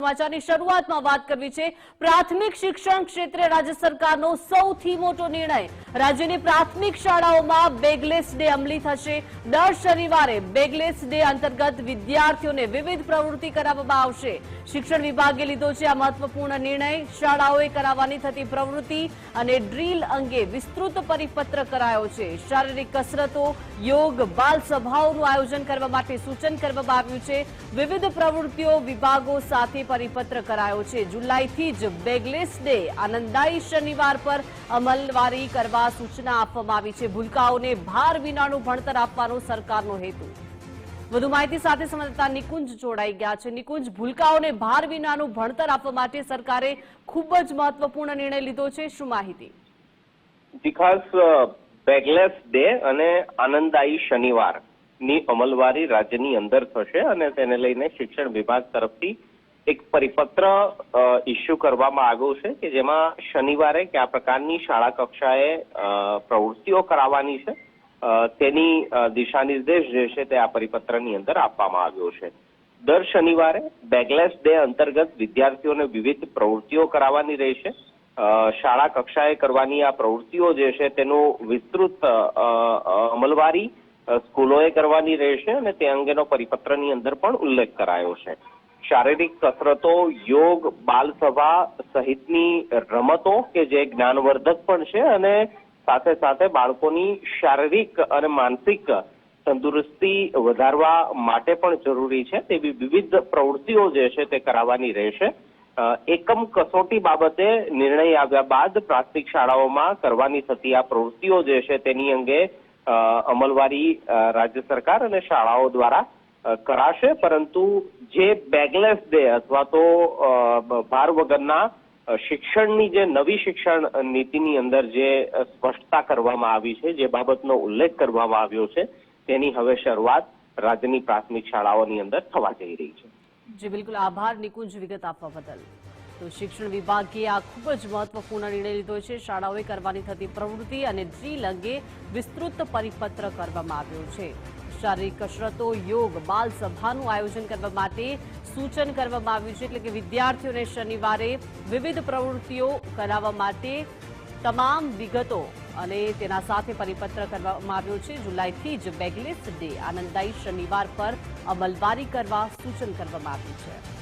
સમાચારની શરૂઆતમાં વાત કરવી છે. પ્રાથમિક શિક્ષણ ક્ષેત્રે રાજ્ય સરકારનો સૌથી મોટો નિર્ણય. રાજ્યની પ્રાથમિક શાળાઓમાં બેગલેસ ડે અમલી થશે. દર શનિવારે બેગલેસ ડે અંતર્ગત વિદ્યાર્થીઓને વિવિધ પ્રવૃત્તિ કરાવવામાં આવશે. શિક્ષણ વિભાગે લીધો છે આ મહત્વપૂર્ણ નિર્ણય. શાળાઓએ કરાવવાની થતી પ્રવૃત્તિ અને ડ્રીલ અંગે વિસ્તૃત પરિપત્ર કરાયો છે. શારીરિક કસરતો, યોગ, બાલ સભાઓનું આયોજન કરવા માટે સૂચન કરવામાં આવ્યું છે. વિવિધ પ્રવૃત્તિઓ વિભાગો સાથે પરિપત્ર કરાયો છે. જુલાઈથી જ બેગલેસ ડે આનંદદાયી શનિવાર પર અમલવારી કરવા સૂચના આપવામાં આવી છે. ભૂલકાઓને ભાર વિનાનું ભણતર આપવાનો સરકારનો હેતુ. વધુ માહિતી સાથે સંવાદદાતા નિકુંજ જોડાઈ ગયા છે. નિકુંજ, ભૂલકાઓને ભાર વિનાનું ભણતર આપવા માટે સરકારે ખૂબ જ મહત્વપૂર્ણ નિર્ણય લીધો છે. શું માહિતી? બેગલેસ ડે અને આનંદદાયી શનિવારની અમલવારી રાજ્યની અંદર થશે અને તેને લઈને શિક્ષણ વિભાગ તરફથી એક પરિપત્ર ઇસ્યુ કરવામાં આવ્યો છે કે જેમાં શનિવારે કે આ પ્રકારની શાળા કક્ષાએ પ્રવૃત્તિઓ કરાવવાની છે. તેની દિશા નિર્દેશ જે છે તે આ પરિપત્રની અંદર આપવામાં આવ્યો છે. દર શનિવારે બેગલેસ ડે અંતર્ગત વિદ્યાર્થીઓને વિવિધ પ્રવૃત્તિઓ કરાવવાની રહેશે. શાળા કક્ષાએ કરવાની આ પ્રવૃત્તિઓ જે છે તેનું વિસ્તૃત અમલવારી સ્કૂલોએ કરવાની રહેશે અને તે અંગેનો પરિપત્રની અંદર પણ ઉલ્લેખ કરાયો છે. શારીરિક કસરતો, યોગ, બાલસભા સહિતની રમતો કે જે જ્ઞાનવર્ધક પણ છે અને સાથે સાથે બાળકોની શારીરિક અને માનસિક તંદુરસ્તી વધારવા માટે પણ જરૂરી છે. તેવી વિવિધ પ્રવૃત્તિઓ જે છે તે કરાવવાની રહેશે. એકમ કસોટી બાબતે નિર્ણય આવ્યા બાદ પ્રાથમિક શાળાઓમાં કરવાની થતી આ પ્રવૃત્તિઓ જે છે તેની અંગે અમલવારી રાજ્ય સરકાર અને શાળાઓ દ્વારા કરાશે, પરંતુ જે બેગલેસ ડે અથવા તો ભાર વગરના શિક્ષણની જે નવી શિક્ષણ નીતિની અંદર જે સ્પષ્ટતા કરવામાં આવી છે, જે બાબતનો ઉલ્લેખ કરવામાં આવ્યો છે, તેની હવે શરૂઆત રાજ્યની પ્રાથમિક શાળાઓની અંદર થવા જઈ રહી છે. જી, બિલકુલ. આભાર, નિકુંજ વિગત આપવા બદલ. તો શિક્ષણ વિભાગે આ ખૂબ જ મહત્વપૂર્ણ નિર્ણય લીધો છે. શાળાઓએ કરવાની થતી પ્રવૃત્તિ અને ડ્રીલ અંગે વિસ્તૃત પરિપત્ર કરવામાં આવ્યો છે. શારીરિક કસરતો, યોગ, બાલ સભાનું આયોજન કરવા માટે સૂચન કરવામાં આવ્યું છે. એટલે કે વિદ્યાર્થીઓને શનિવારે વિવિધ પ્રવૃત્તિઓ કરાવવા માટે તમામ વિગતો અને તેના સાથે પરિપત્ર કરવામાં આવ્યો છે. જુલાઈથી જ બેગલેસ ડે આનંદદાયી શનિવાર પર અમલવારી કરવા સૂચન કરવામાં આવ્યું છે.